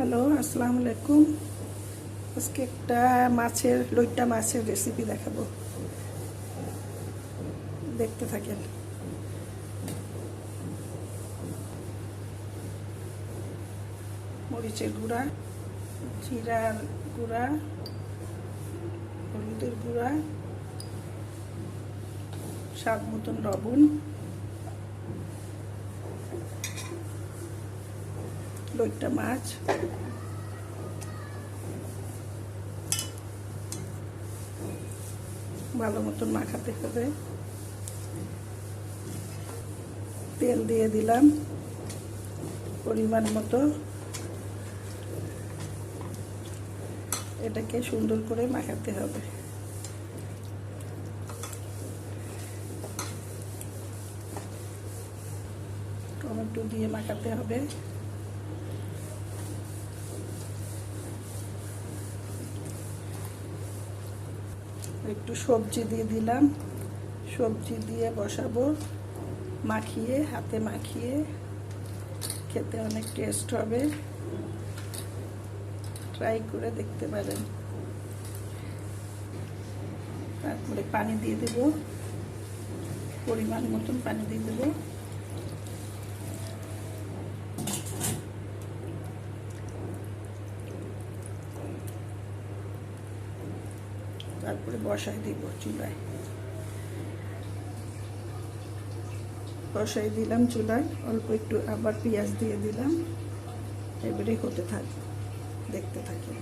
Hello, আসসালামু আলাইকুম। আজকে একটা মাছের লইট্টা মাছের রেসিপি দেখাবো। দেখতে থাকেন। মরিচের গুঁড়া, জিরার গুঁড়া, হলুদের গুঁড়া, স্বাদ মতন লবণ। লইট্টা মাছ। ভালো মতন মাখাতে হবে। তেল দিয়ে দিলাম পরিমাণ মতো। এটাকে সুন্দর করে মাখাতে হবে। টমেটো দিয়ে মাখাতে হবে। একটু সবজি দিয়ে দিলাম। সবজি দিয়ে বসাবো। মাখিয়ে, হাতে মাখিয়ে খেতে অনেক টেস্ট হবে। ট্রাই করে দেখতে পারেন। তারপরে পানি দিয়ে দেব। পরিমাণ মতন পানি দিয়ে দেবো। তারপরে বসাই দিব চুলায়। বসাই দিলাম চুলায়, অল্প একটু আবার পেঁয়াজ দিয়ে দিলাম। এবারে হতে থাকবে দেখতে থাকি।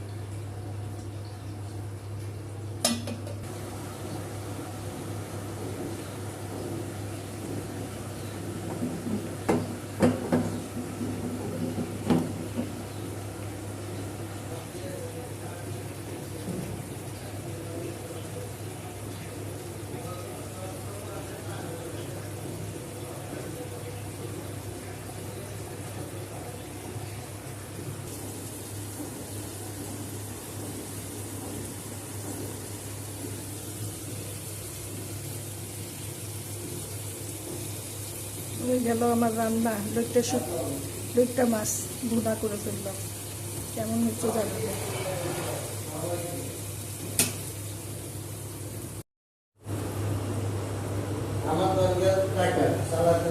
হয়ে গেল আমার রান্না। দুইটা শুক দুইটা মাছ ভুনা করে ফেললাম। কেমন হচ্ছে জানাবে